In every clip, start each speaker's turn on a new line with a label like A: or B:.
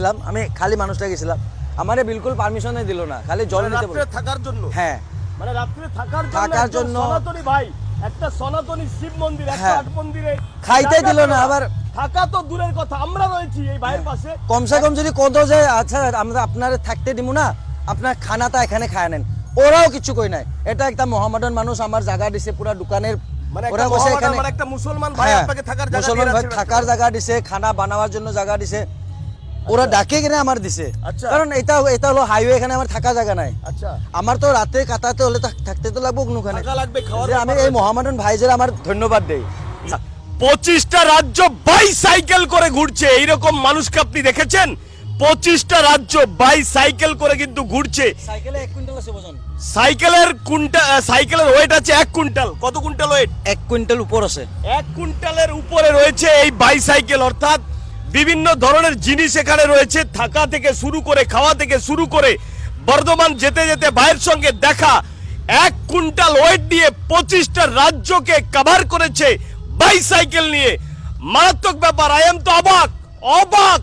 A: গেছিলাম আমি খালি মানুষটা গেছিলাম। আমারে বিলকুল পারমিশনে দিল না খালি জল নিতে
B: রাত্রে
A: বলল
B: থাকার জন্য?
A: হ্যাঁ।
B: মানে রাত্রে থাকার জন্য
A: থাকার জন্য-
B: সনাতনী ভাই একটা সনাতনী শিব মন্দির একটা
A: হ্যাঁ।
B: আট মন্দিরে।
A: খাইতে দিল না, আবার- হ্যাঁ।
B: থাকা তো দূরের কথা আমরা রয়েছি এই ভাইয়ের পাশে।
A: কমসে কম যদি কত যে আচ্ছা আমরা আপনার থাকতে দিব না আপনার খানাটা এখানে খায় নেন। ওরাও কিছু কই নাই। এটা একটা মহামাডান মানুষ আমার জায়গা দিছে পুরা দোকানের
B: মানে
A: ওরা
B: একটা
A: বসে এখানে
B: মানে একটা মুসলমান ভাই
A: হ্যাঁ,
B: আপনাকে থাকার জায়গা
A: মুসলমান ভাই থাকার জায়গা দিছে খানা বানাবার জন্য জায়গা দিছে। ওরা ডাকে কিনে আমার দিছে।
B: আচ্ছা।
A: কারণ এটা এটা হলো হাইওয়ে এখানে আমার থাকা জায়গা নাই।
B: আচ্ছা।
A: আমার তো রাতে কাটাতে হলে থাক- থাকতে তো লাগবো ওখানে আমি এই
B: আছে।
A: মহামাডান ভাইজের আমার ধন্যবাদ দেই
B: পঁচিশটা রাজ্য বাইসাইকেল করে ঘুরছে এইরকম মানুষকে আপনি দেখেছেন? পঁচিশটা রাজ্য বাইসাইকেল করে কিন্তু ঘুরছে। সাইকেলের কুইন্টাল সাইকেলের ওয়েট আছে এক কুইন্টাল। কত কুইন্টাল ওয়েট
A: এক কুইন্টাল উপর আছে।
B: এক কুইন্টালের উপরে রয়েছে এই বাইসাইকেল অর্থাৎ বিভিন্ন ধরনের জিনিস এখানে রয়েছে। থাকা থেকে শুরু করে, খাওয়া থেকে শুরু করে, বর্ধমান যেতে যেতে ভাইয়ের সঙ্গে দেখা। এক কুইন্টাল ওয়েট দিয়ে পঁচিশটা রাজ্যকে কভার করেছে বাইসাইকেল নিয়ে। মারাত্মক ব্যাপার আই এম তো অবাক অবাক।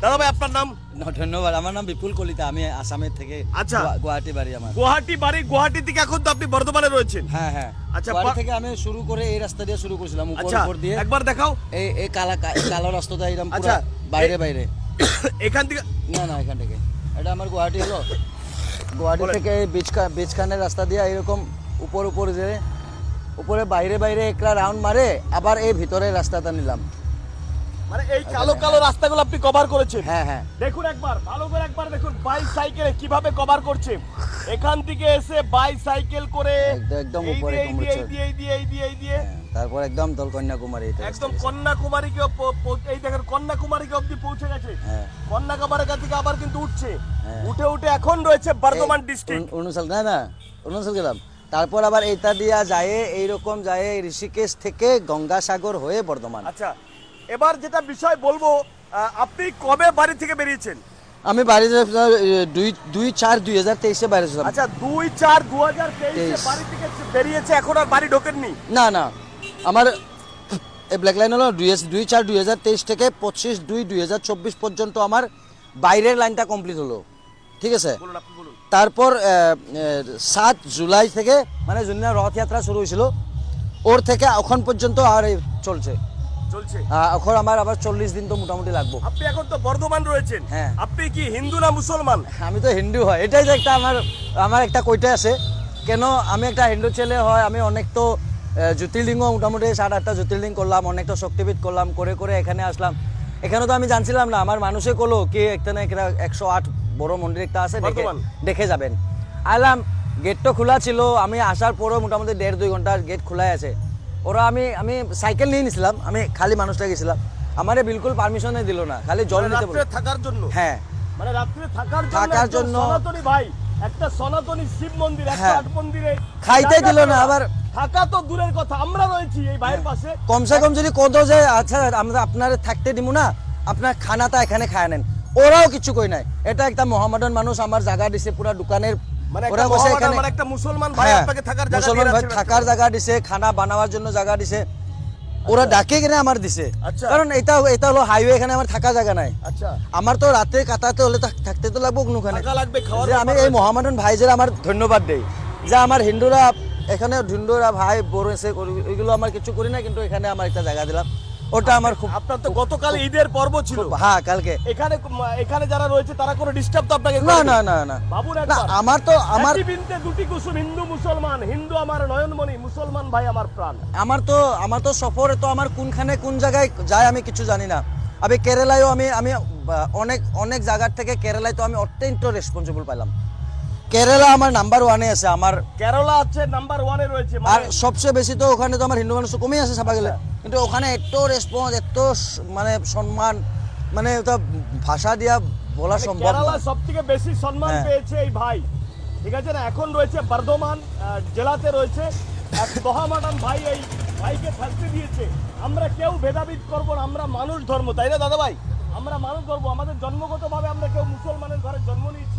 B: দাদা ভাই, আপনার নাম?
A: ধন্যবাদ। আমার নাম বিপুল কলিতা। আমি আসামের থেকে
B: আচ্ছা।
A: গুয়া- গুয়াহাটি বাড়ি আমার।
B: গুয়াহাটি বাড়ি গুয়াহাটি থেকে এখন তো আপনি বর্ধমানে রয়েছেন।
A: হ্যাঁ হ্যাঁ।
B: আচ্ছা, পা-
A: থেকে আমি শুরু করে এই রাস্তা দিয়ে শুরু করেছিলাম উপর
B: আচ্ছা
A: উপর দিয়ে।
B: একবার দেখাও।
A: এই এই কালা কালো রাস্তাটা এরকম পুরো
B: আচ্ছা,
A: বাইরে বাইরে।
B: এখান থেকে
A: না না এখান থেকে। এটা আমার গুয়াহাটি হলো। গুয়াহাটি থেকে বীজখানের রাস্তা দিয়ে এরকম উপর উপর যে উপরে বাইরে বাইরে একটা রাউন্ড মারে আবার এই ভিতরে রাস্তাটা নিলাম।
B: মানে এই কালো কালো রাস্তাগুলো আপনি কভার করেছেন।
A: হ্যাঁ হ্যাঁ।
B: দেখুন একবার ভালো করে একবার দেখুন বাইসাইকেলে কীভাবে কভার করছে এখান থেকে এসে বাইসাইকেল করে
A: একদম- উপরে
B: দিয়ে, এই দিয়ে, এই দিয়ে এই দিয়ে এই দিয়ে
A: হ্যাঁ, তারপর একদম দল কন্যাকুমারী
B: একদম প- প- এই দেখেন কন্যাকুমারীকে অবধি পৌঁছে গেছে।
A: হ্যাঁ।
B: কন্যাকুমারীর কাছ থেকে আবার কিন্তু উঠছে।
A: হ্যাঁ।
B: উঠে উঠে এখন রয়েছে বর্ধমান ডিস্ট্রিক্ট
A: অরুণ- অরুণাচল না না অরুণাচল গেলাম। তারপর আবার এইটা দিয়া যায় এইরকম যায় ঋষিকেশ থেকে গঙ্গাসাগর হয়ে বর্ধমান।
B: আচ্ছা এবার যেটা বিষয় বলব আপনি কবে বাড়ি থেকে বেরিয়েছেন?
A: আমি বাড়ি দুই দুই চার দুই হাজার তেইশে বাইরে ছিলাম
B: আচ্ছা দুই চার দু হাজার তেইশে
A: তেইশ।
B: বাড়ি থেকে বেরিয়েছে এখন আর বাড়ি ঢোকেননি?
A: না না। আমার এই ব্ল্যাক লাইন হলো দুই দুই চার দুই হাজার তেইশ থেকে পঁচিশ দুই দুই হাজার চব্বিশ পর্যন্ত আমার বাইরের লাইনটা কমপ্লিট হলো। ঠিক আছে? তারপর সাত জুলাই থেকে মানে যোনদিনা রথযাত্রা শুরু হয়েছিল ওর থেকে এখন পর্যন্ত আর চলছে।
B: চলছে।
A: এখন আমার আবার চল্লিশ দিন তো মোটামুটি লাগবো।
B: আপনি এখন তো বর্ধমান রয়েছেন।
A: হ্যাঁ।
B: আপনি কি হিন্দু না মুসলমান?
A: আমি তো হিন্দু হয়। এটাই যে একটা আমার আমার একটা কইতে আছে। কেন আমি একটা হিন্দু ছেলে হয় আমি অনেক তো জ্যোতির্লিঙ্গ মোটামুটি সাত আটটা জ্যোতির্লিঙ্গ করলাম অনেক তো শক্তিপীঠ করলাম করে করে এখানে আসলাম। এখানে তো আমি জানছিলাম না আমার মানুষে কলো কি একটা না একটা একশো আট বড় মন্দির একটা আছে দেখে দেখে যাবেন। আইলাম গেট তো খোলা ছিল আমি আসার পরও মোটামুটি দেড় দুই ঘণ্টা গেট খোলাই আছে। ওরা আমি আমি সাইকেল নিয়ে নিছিলাম আমি খালি মানুষটা গেছিলাম। আমারে বিলকুল পারমিশনে দিল না খালি জল
B: মানে
A: নিতে বলল।
B: থাকার জন্য?
A: হ্যাঁ।
B: মানে রাত্রে থাকার জন্য
A: থাকার জন্য-
B: সনাতনী ভাই একটা সনাতনী শিব মন্দির একটা
A: হ্যাঁ।
B: আট মন্দিরে
A: খাইতে দিল না, আবার-
B: থাকা তো দূরের কথা আমরা রয়েছি এই ভাইয়ের পাশে।
A: কমসে কম যদি কত যে আচ্ছা আমরা আপনার থাকতে দিব না আপনার খানাটা এখানে খায় নেন। ওরাও কিছু কই নাই। এটা একটা মহামাডান মানুষ আমার জায়গা দিছে পুরা দোকানের
B: মানে মানে মুসলমান ভাই
A: হ্যাঁ,
B: থাকার জায়গা
A: মুসলমান
B: দিয়ে
A: ভাই
B: রাখছে।
A: থাকার জায়গা দিছে খানা বানাবার জন্য জায়গা দিছে। ওরা ডাকে কিনে আমার দিছে।
B: আচ্ছা।
A: কারণ এটা এটা হলো হাইওয়ে এখানে আমার থাকা জায়গা নাই।
B: আচ্ছা।
A: আমার তো রাতে কাটাতে হলে থাক- থাকতে তো লাগবো ওখানে যে আমি এই
B: আছে।
A: মহামাডান ভাইজের আমার ধন্যবাদ দেই। যে আমার হিন্দুরা এখানে হিন্দুরা ভাই বড় এসে ওইগুলো আমার কিছু করি না কিন্তু এখানে আমার একটা জায়গা দিলাম। ওটা আমার খুব
B: আপনার তো গতকাল ঈদের পর্ব ছিল।
A: হ্যাঁ কালকে।
B: এখানে এখানে যারা রয়েছে তারা কোনো ডিস্টার্ব তো আপনাকে
A: না না না না।
B: বাবুর
A: না আমার তো আমার
B: বৃন্তে দুটি কুসুম হিন্দু মুসলমান। হিন্দু আমার নয়নমণি মুসলমান ভাই আমার প্রাণ।
A: আমার তো আমার তো সফরে তো আমার কোনখানে কোন জায়গায় যায় আমি কিছু জানি না। আমি কেরালায়ও আমি আমি অনেক অনেক জায়গার থেকে কেরালায় তো আমি অত্যন্ত রেসপন্সিবল পাইলাম। কেরালা আমার নাম্বার ওয়ানে আছে আমার
B: কেরালা আছে নাম্বার ওয়ানে রয়েছে
A: আর
B: মানে
A: সবচেয়ে বেশি তো ওখানে তো আমার হিন্দু মানুষ তো কমই আছে সাবা গেলে। কিন্তু ওখানে এত রেসপন্স এত মানে সম্মান মানে ওটা ভাষা দিয়া বলা সম্ভব না।
B: কেরালা সব থেকে বেশি সম্মান
A: হ্যাঁ।
B: পেয়েছে এই ভাই। ঠিক আছে না? এখন রয়েছে বর্ধমান জেলাতে রয়েছে। এক মহামাডান ভাই এই ভাইকে থাকতে দিয়েছে। আমরা কেউ ভেদাভেদ করব না আমরা মানুষ ধর্ম তাই না দাদা ভাই আমরা মানুষ ধর্ম আমাদের জন্মগতভাবে আমরা কেউ মুসলমানের ঘরে জন্ম নিয়েছি।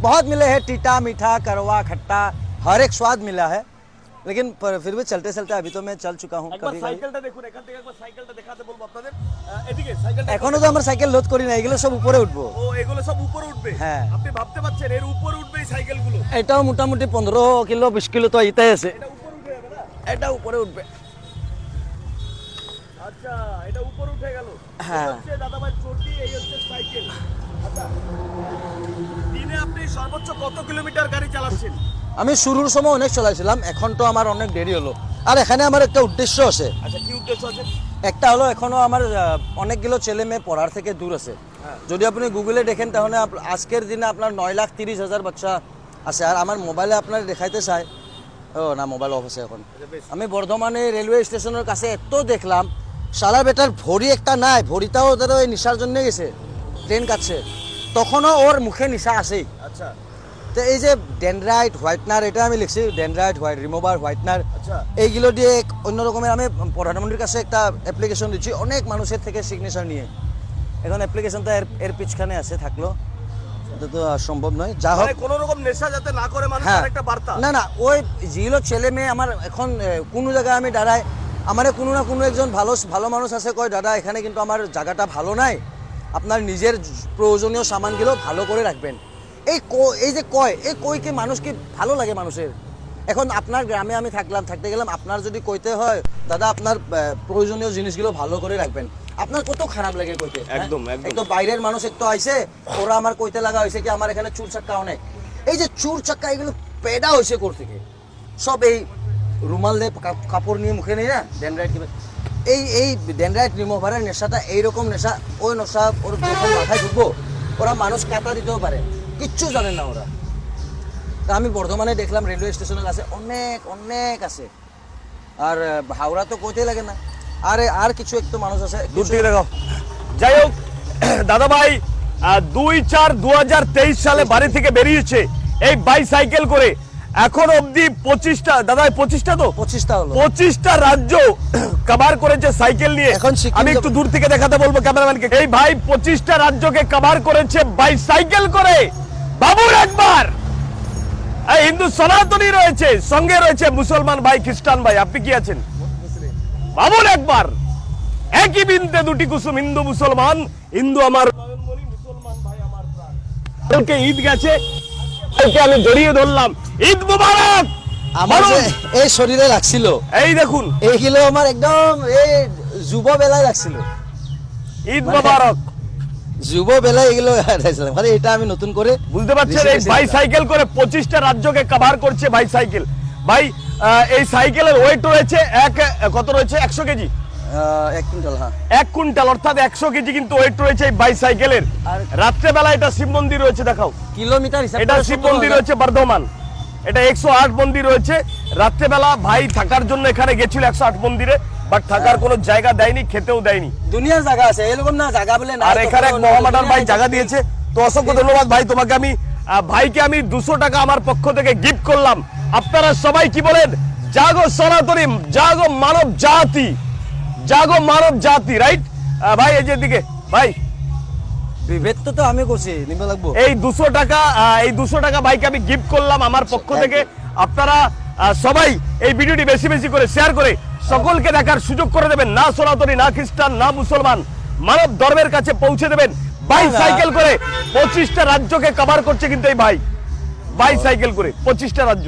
A: बहुत मिले हैं टीटा मीठा करवा खट्टा हर एक स्वाद मिला है लेकिन पर फिर भी चलते चलते अभी तो मैं चल चुका हूँ
B: একবার
A: कभी कभी
B: সাইকেলটা দেখুন এখান থেকে একবার সাইকেলটা দেখাতে বলবো আপনাদের আহ, এদিকে সাইকেলটা
A: এখনো তো আমার সাইকেল লোড করি না এগুলো সব উপরে উঠবো
B: ও এগুলো সব উপরে উঠবে
A: হ্যাঁ।
B: আপনি ভাবতে পারছেন এর উপরে উঠবে এই সাইকেলগুলো
A: এটাও মোটামুটি পনেরো কিলো বিশ কিলো তো এটাই আছে
B: এটা উপরে উঠে যাবে না
A: এটা উপরে উঠবে
B: আচ্ছা এটা উপরে উঠে গেল
A: হ্যাঁ।
B: এই হচ্ছে দাদাভাই চটি এই হচ্ছে সাইকেল আচ্ছা দিনে আপনি সর্বোচ্চ কত কিলোমিটার গাড়ি চালাচ্ছেন?
A: আমি শুরুর সময় অনেক চলাইছিলাম এখন তো আমার অনেক দেরি হলো। আর এখানে আমার একটা উদ্দেশ্য আছে।
B: আচ্ছা কি উদ্দেশ্য আছে?
A: একটা হলো এখনও আমার অনেকগুলো ছেলে মেয়ে পড়ার থেকে দূর আছে। যদি আপনি গুগলে দেখেন তাহলে আজকের দিনে আপনার নয় লাখ তিরিশ হাজার বাচ্চা আছে। আর আমার মোবাইলে আপনার দেখাইতে চাই। ও না মোবাইল অফ আছে এখন। আমি বর্ধমানে রেলওয়ে স্টেশনের কাছে এত দেখলাম সারা বেটার ভরি একটা নাই ভরিটাও ওদের ওই নিশার জন্য গেছে। ট্রেন কাটছে। তখনও ওর মুখে নিশা আছেই
B: আচ্ছা।
A: তো এই যে ডেনড্রাইট হোয়াইটনার এটা আমি লিখছি ডেনড্রাইট হোয়াইট রিমুভার হোয়াইটনার
B: আচ্ছা।
A: এইগুলো দিয়ে এক অন্য রকমের আমি প্রধানমন্ত্রীর কাছে একটা অ্যাপ্লিকেশন দিচ্ছি অনেক মানুষের থেকে সিগনেচার নিয়ে। এখন অ্যাপ্লিকেশনটা এর এর পিছখানে আছে থাকল। তো সম্ভব নয়। যা হোক।
B: মানে কোনো রকম নেশা যাতে না করে মানুষ
A: হ্যাঁ।
B: একটা বার্তা।
A: না না ওই যেগুলো ছেলে মেয়ে আমার এখন কোনো জায়গায় আমি দাঁড়াই আমার কোনো না কোনো একজন ভালো ভালো মানুষ আছে কয় দাদা এখানে কিন্তু আমার জায়গাটা ভালো নাই। আপনার নিজের প্রয়োজনীয় সামানগুলো ভালো করে রাখবেন। এই ক- এই যে কয় এই কই কি মানুষ কি ভালো লাগে মানুষের? এখন আপনার গ্রামে আমি থাকলাম থাকতে গেলাম আপনার যদি কইতে হয় দাদা আপনার প্রয়োজনীয় জিনিসগুলো ভালো করে রাখবেন। আপনার কত খারাপ লাগে কইতে হ্যাঁ?
B: একদম, একদম।
A: বাইরের মানুষ একটু আইছে ওরা আমার কইতে লাগা হয়েছে কি আমার এখানে চুর চাক্কা অনেক। এই যে চুর চাক্কা এগুলো পেডা হয়েছে কোর থেকে সব এই রুমাল দিয়ে কাপড় নিয়ে মুখে নিয়ে না ড্যান্ড্রাইট কিবা এই এই ড্যান্ড্রাইট রিমুভারের নেশাটা, এইরকম নেশা, ওই নেশা, ওর যখন মাথায় ঢুকবো, ওরা মানুষ কাটা দিতেও পারে। কিচ্ছু জানে না ওরা। তা আমি বর্ধমানে দেখলাম, রেলওয়ে স্টেশনের কাছে অনেক অনেক আছে। আর হাওড়া তো কইতে লাগে না। আরে, আর কিছু একটু মানুষ আছে
B: যাই হোক, দাদা ভাই দুই চার দু সালে বাড়ি থেকে বেরিয়েছে। এই বাইসাইকেল করে এখন অবধি পঁচিশটা দাদা পঁচিশটা তো?
A: পঁচিশটা হলো।
B: পঁচিশটা রাজ্য কভার করেছে সাইকেল নিয়ে।
A: এখন
B: আমি একটু দূর থেকে দেখাতে বলব ক্যামেরাম্যানকে। এই ভাই পঁচিশটা রাজ্যকে কভার করেছে বাইসাইকেল করে। বাবুর একবার এই হিন্দু সনাতনী রয়েছে সঙ্গে রয়েছে মুসলমান ভাই খ্রিস্টান ভাই। আপনি কি আছেন? বাবুর একবার একই বিনতে দুটি কুসুম হিন্দু মুসলমান হিন্দু আমার। কালকে ঈদ গেছে কালকে আমি জড়িয়ে ধরলাম। ঈদ মুবারক!
A: আমার এই শরীরে লাগছিল
B: এই দেখুন।
A: এইগুলো আমার একদম এই যুব বেলায় লাগছিল
B: ঈদ
A: মানে-
B: মুবারক।
A: যুব বেলায় এগুলো আরে এটা আমি নতুন করে
B: বুঝতে পারছেন? এই বাইসাইকেল করে পঁচিশটা রাজ্যকে কভার করছে বাইসাইকেল ভাই এই সাইকেলের ওয়েট রয়েছে এক কত রয়েছে? একশো কেজি।
A: এক কুইন্টাল হ্যাঁ।
B: এক কুইন্টাল অর্থাৎ একশো কেজি কিন্তু ওয়েট রয়েছে এই বাইসাইকেলের রাত্রেবেলা এটা শিব মন্দির রয়েছে দেখাও।
A: কিলোমিটার
B: এটা শিব মন্দির রয়েছে বর্ধমান। এটা একশো আট মন্দির রয়েছে। রাত্রেবেলা ভাই থাকার জন্য এখানে গেছিল একশো আট মন্দিরে বাট থাকার কোনো জায়গা দেয়নি খেতেও দেয়নি।
A: দুনিয়ার জায়গা আছে এরকম না জায়গা বলে না
B: আর এখানে এক মহামাডান ভাই জায়গা দিয়েছে। তো অসংখ্য ধন্যবাদ ভাই তোমাকে আমি ভাইকে আমি দুশো টাকা আমার পক্ষ থেকে গিফট করলাম। আপনারা সবাই কি বলেন? জাগো সনাতনী জাগো মানব জাতি। জাগো মানব জাতি রাইট ভাই এই যে দিকে ভাই।
A: তো আমি করছি নিবে লাগবো।
B: এই দুশো টাকা এই দুশো টাকা আমি গিফট করলাম আমার পক্ষ থেকে। আপনারা সবাই এই ভিডিওটি বেশি বেশি করে শেয়ার করে সকলকে দেখার সুযোগ করে দেবেন। না সনাতনী না খ্রিস্টান না মুসলমান মানব ধর্মের কাছে পৌঁছে দেবেন। করে পঁচিশটা রাজ্যকে কভার করছে কিন্তু এই ভাই। বাই সাইকেল করে পঁচিশটা রাজ্য।